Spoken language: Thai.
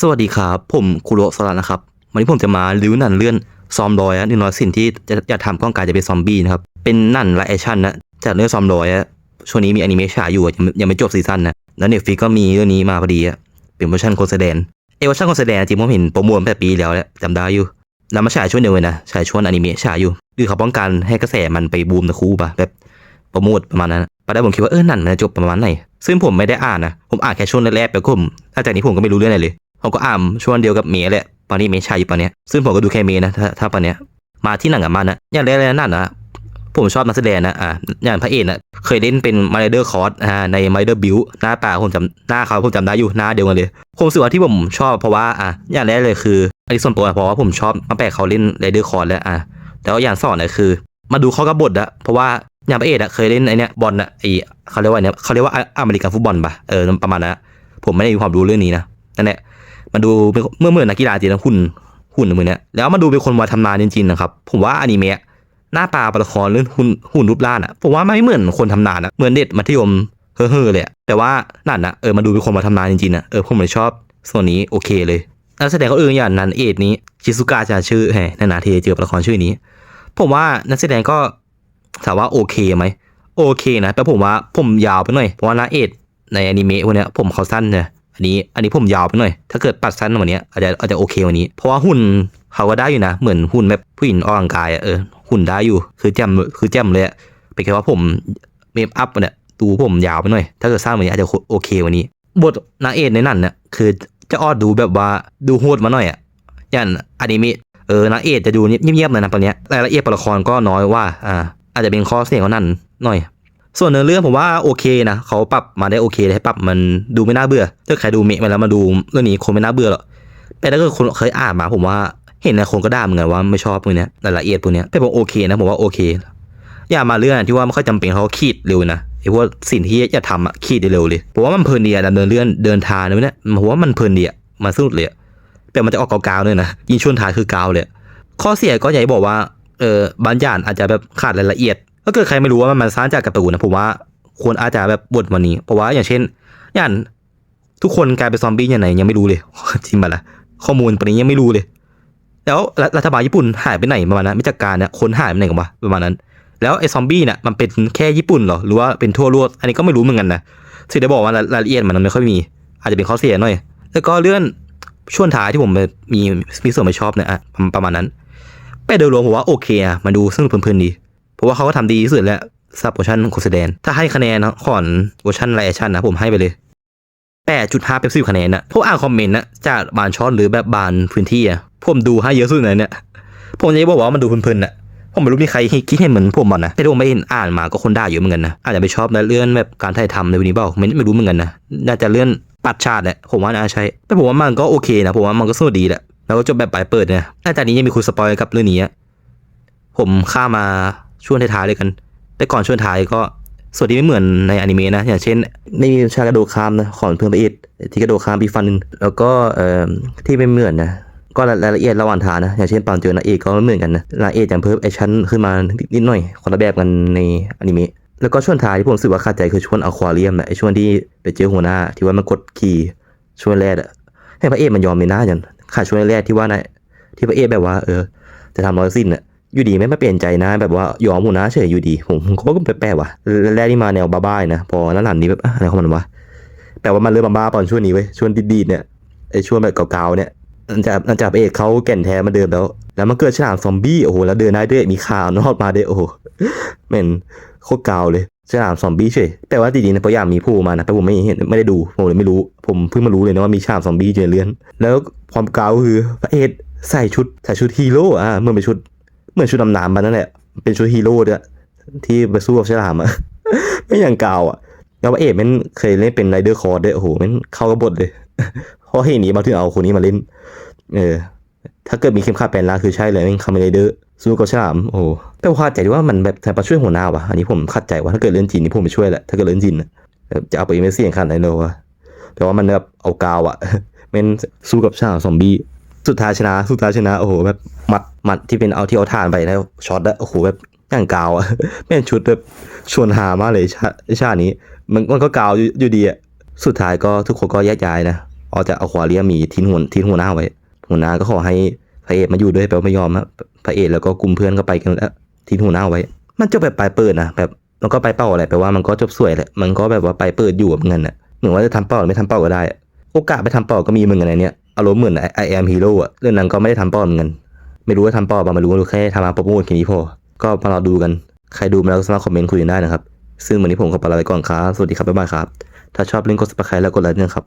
สวัสดีครับ ผมคุโรสระนะครับ วันนี้ผมจะมารีวิวหนังเรื่องซอมดอยอะหนึ่งร้อยสิ่งที่จะจะทำกล้องกายจะเป็นซอมบี้นะครับ เป็นหนังไลแอชั่นนะจากเรื่องซอมดอยอะช่วงนี้มีอนิเมะฉายอยู่ยังไม่ยังไม่จบซีซั่นนะ แล้วเน็ตฟิกก็มีเรื่องนี้มาพอดีอะเป็นเวอร์ชันโคแสดงเอเวอร์ชันโคแสดงจริงผมเห็นโปรโมทตั้งแต่ปีแล้วแหละจำได้อยู่แล้วมาฉายช่วงเดียวเลยนะฉายช่วงอนิเมะฉายอยู่คือเขาป้องกันให้กระแสมันไปบูมตะคู่ปะแบบโปรโมทประมาณนั้นตอนแรกผมคิดว่าเออหนังมันจะจบประมาณไหนซึ่งผมไม่ได้อ่านนะผมอ่านแค่ช่วงแรกๆไปก็ผมหลังจากนี้ผมก็ไม่รู้เรื่องอะไรเลย ผมก็อ่านช่วงเดียวกับเมย์แหละตอนนี้เมย์ชายอยู่ตอนเนี้ยซึ่งผมก็ดูแค่เมย์นะถ้าถ้าตอนเนี้ยมาที่หนังกับมันนะอย่างแรกเลยนั่นนะผมชอบนักแสดงนะอ่าอย่างพระเอกนะเคยเล่นเป็นมาเดอร์คอร์สอ่าในมาเดอร์บิวหน้าตาผมจำหน้าเขาผมจำได้อยู่หน้าเดียวกันเลยผมรู้สึกว่าที่ผมชอบเพราะว่าอะอย่างแรกเลยคืออันนี้ส่วนตัวเพราะว่าผมชอบมาแปลเขาเล่นไรเดอร์คอร์สแล้วอะแล้วอย่างสองเนี่ยคือ มาดูเขากับบทอะเพราะว่าอย่างพระเอกอะเคยเล่นไอเนี้ยบอลอะไอเขาเรียกว่าเนี้ยเขาเรียกว่าอเมริกันฟุตบอลปะเออประมาณนั้นอะผมไม่ได้มีความรู้เรื่องนี้นะนั่นแหละ มาดูเมื่อเมื่อนักกีฬาจริงนหุ่นหุ่นมือเนี้ยแล้วมาดูเป็นคนมาทำงานจริงๆนะครับ ผมว่าอนิเมะหน้าตาประละครเรื่องหุ่นหุ่นรูปร่างอะผมว่าไม่เหมือนคนทำงานนะเหมือนเด็กมัธยมเฮ้อเลยแต่ว่านั่นนะเออมาดูเป็นคนมาทำงานจริงๆนะเออผมเลยชอบส่วนนี้โอเคเลยนักแสดงเขาเอออย่างนันเอ็ดนี้ชิซุกะจะชื่อแหมนานาเทเจอปละครชื่อนี้ ผมว่านักแสดงก็ถามว่าโอเคไหมโอเคนะแต่ผมว่าผมยาวไปหน่อยเพราะว่านาเอ็ดในอนิเมะพวกเนี้ยผมเขาสั้นเนี่ย อันนี้อันนี้ผมยาวไปหน่อย ถ้าเกิดปัดสั้นกว่านี้อาจจะอาจจะโอเคกว่านี้ เพราะว่าหุ่นเขาก็ได้อยู่นะ เหมือนหุ่นแบบผู้หญิงออกกำลังกายอะเออหุ่นได้อยู่ คือแจ่มคือแจ่มเลยอะเป็นแค่ว่าผมเมคอัพเนี่ยดูผมยาวไปหน่อย ถ้าเกิดสั้นกว่านี้อาจจะโอเคกว่านี้ บทนางเอกในนั้นเนี่ยคือจะออดดูแบบว่าดูโหดมาหน่อยอะอย่างอนิเมะเออนางเอกจะดูเงียบๆหน่อยนะตอนเนี้ยรายละเอียดตัวละครก็น้อยว่าอ่าอาจจะเป็นข้อเสียของนั่นหน่อย ส่วนเนื้อเรื่องผมว่าโอเคนะเขาปรับมาได้โอเคให้ปรับมันดูไม่น่าเบื่อถ้าใครดูเมะมาแล้วมาดูเรื่องนี้คงไม่น่าเบื่อหรอกแต่ถ้าเกิดคนเคยอ่านมาผมว่าเห็นนะคนก็ด่าเหมือนกันว่าไม่ชอบพวกเนี้ยรายละเอียดพวกเนี้ยแต่ผมโอเคนะผมว่าโอเค อย่ามาเรื่องที่ว่าไม่ค่อยจำเป็นเขาขีดเร็วนะไอ้พวกสิ่งที่จะทำอะขีดได้เร็วเลยผมว่ามันเพลินดีอะดำเนินเรื่องเดินทางนะเนี่ยผมว่ามันเพลินดีอะมันสนุกเลยอะแต่มันจะออกกาวๆด้วยนะยิ่งช่วงท้ายคือกาวเลยข้อเสียก็อย่างที่บอกว่าเออบางอย่างอาจจะแบบขาดรายละเอียด ถ้าเกิดใครไม่รู้ว่ามันสร้างจากการ์ตูนนะผมว่าควรอาจจะแบบบทวันนี้ เพราะว่าอย่างเช่น อย่างทุกคนกลายเป็นซอมบี้อย่างไหนยังไม่รู้เลยจริงปะล่ะข้อมูลปนี้ยังไม่รู้เลย แล้วรัรัฐบาลญี่ปุ่นหายไปไหนประมาณนั้นไม่จัดการเนี่ยคนหายไปไหนกันวะประมาณนั้น แล้วไอ้ซอมบี้เนี่ยมันเป็นแค่ญี่ปุ่นเหรอหรือว่าเป็นทั่วโลกอันนี้ก็ไม่รู้เหมือนกันนะสิ่งที่บอกว่ารายละเอียดมันไม่ค่อยมี อาจจะเป็นข้อเสียหน่อย แล้วก็เรื่องช่วงท้ายที่ผมมีมีส่วนไม่ชอบเนี่ยประมาณนั้นแต่โดยรวมผมว่าโอเคอะมาดูสนุกเพลินๆดี ราะว่าเขาก็ทำดีที่สุดแล้วซับเวอร์ชันโคสแดน ถ้าให้คะแนนนะก่อนเวอร์ชันไลแอชั่นนะผมให้ไปเลยแปดจุดห้าเป็นสิบคะแนนนะพวกอ่านคอมเมนต์นะจากบานช้อนหรือแบบบานพื้นที่อะผมดูให้เยอะสุดเลยเนี่ยผมจะบอกว่ามันดูเพลินๆอะผมไม่รู้มีใครคิดเห็นเหมือนผมมันนะแต่ผมไม่เห็นอ่านมาก็คนด่าเยอะเหมือนกันนะอาจจะไม่ชอบในเรื่องแบบการถ่ายทำในวันนี้เปล่าไม่ไม่รู้เหมือนกันนะน่าจะเลื่อนปัดชาติแหละผมว่าน่าใช่แต่ผมว่ามันก็โอเคนะผมว่ามันก็สนุกดีแหละแล้วก็จบแบบปลายเปิดเนี่ยหลังจากนี้ยังมีคุณสปอยกับเรื่องนี้ผมข้ามา ช่วงท้ายๆเลยกัน แต่ก่อนช่วงท้ายก็ส่วนที่ไม่เหมือนในอนิเมะนะอย่างเช่นไม่มีชากระโดดข้ามนะของเพิ่มไปอีกที่กระโดดข้ามปีฟันนึงแล้วก็เอ่อที่ไม่เหมือนนะก็รายละเอียดระหว่างทางนะอย่างเช่นตอนเจอนางเอกก็ไม่เหมือนกันนะนางเอกจะเพิ่มแอคชั่นขึ้นมานิดหน่อยคนละแบบกันในอนิเมะแล้วก็ช่วงท้ายที่ผมรู้สึกว่าขาดใจคือช่วงอควาเรียมนะไอช่วงที่ไปเจอหัวหน้า ที่ว่ามันกดขี่ช่วงแรกอะให้พระเอกมันยอมไม่น่าจังขาดช่วงแรกที่ว่านะที่พระเอกแบบว่า เออ จะทำร้อยสิ้นอะ อยู่ดีไม่มาเปลี่ยนใจนะ แบบว่ายอมหัวหน้าเฉยอยู่ดี ผมก็แปลกๆว่ะแรกๆนี่มาแนวบ้าๆนะ พอนั้นหลังนี้แบบอะไรของมันวะแปลว่ามันเริ่มบ้าๆตอนช่วงนี้เว้ยช่วงดีดๆเนี่ยไอช่วงแบบเก่าๆเนี่ยนันจะนันจะพระเอกเขาแก่นแท้มาเดิมแล้ว แล้วมันเกิดฉลามซอมบี้โอ้โหแล้วเดินได้ด้วยมีขาว นอกมาด้วยโอ้โหเหม็นโคตรเกาเลยฉลามซอมบี้เฉยแต่ว่าจริงๆนะพยายามมีผู้มานะแต่ผมไม่เห็นไม่ได้ดูผมเลยไม่รู้ ผมเพิ่งมารู้เลยนะว่ามีฉลามซอมบี้อยู่ในเรื่องแล้วความเกาคือพระเอกใส่ชุดใส่ชุดฮีโร่อะเมื่อเป็นชุด เหมือนชุดดำน้ำมันนั่นแหละ เป็นชุดฮีโร่ด้วยที่ไปสู้กับฉลามอะไม่อย่างเก่าอะแล้วพระเอกมันเคยเล่นเป็นไรเดอร์คอร์ดด้วยโอ้โหมันเข้ากับบทเลยเพราะเห็นนี้มาถึงเอาคนนี้มาเล่น เออ ถ้าเกิดมีเข้มขัดแปลนล่าคือใช่เลยมันคาเมไรเดอร์สู้กับฉลามโอ้โหแต่ผมคาดใจว่ามันแบบจะมาช่วยหัวหน้าวะอันนี้ผมคาดใจว่าถ้าเกิดเล่นจีนนี่ผมไปช่วยแหละถ้าเกิดเล่นจีนจะเอาไปไม่เสี่ยงขนาดไหนเลยวะแต่ว่ามันแบบเอากาวอะมันสู้กับฉลามซอมบี้ สุดท้ายชนะ สุดท้ายชนะ โอ้โหแบบหมัดหมัดที่เป็นเอาที่เอาทานไปแล้วช็อตอะโอ้โหแบบอย่งกาวอะแม่งชุดแบบชวนหามากเลยชาชาตินี้ มันมันก็กาวอยู่ดีอะสุดท้ายก็ทุกคนก็แยกย้ายนะออกจากอควาเรียมีทิ้งหัวทิ้งหัวหน้าไว้ หัวหน้าก็ขอให้พระเอกมาอยู่ด้วยแปลว่าไม่ยอมอะพระเอกแล้วก็กลุ่มเพื่อนก็ไปกันแล้วทิ้งหัวหน้าไว้ มันจบแบบปลายเปิดนะแบบมันก็ไปเป้าอะไรแปลว่ามันก็จบสวยแหละมันก็แบบว่าไปเปิดอยู่กับเงินอะเหมือนว่าจะทำเป้าหรือไม่ทำเป้าก็ได้ โอกาสไปทำเป้าก็มีเหมือนกันในเนี้ย อารมณ์เหมือนไอแอมฮีโร่อะเรื่องนั้นก็ไม่ได้ทำป้อเหมือนกัน ไม่รู้ว่าทำป้อบ้างไม่รู้รู้แค่ทำมาประมูลแค่นี้พอ ก็มารอดูกัน ใครดูมาแล้วก็สามารถคอมเมนต์คุยกันได้นะครับ ซึ่งวันนี้ผมขอลาไปก่อนครับ สวัสดีครับบ๊ายบายครับ ถ้าชอบลิงก์กด subscribe แล้วกดไลค์ด้วยครับ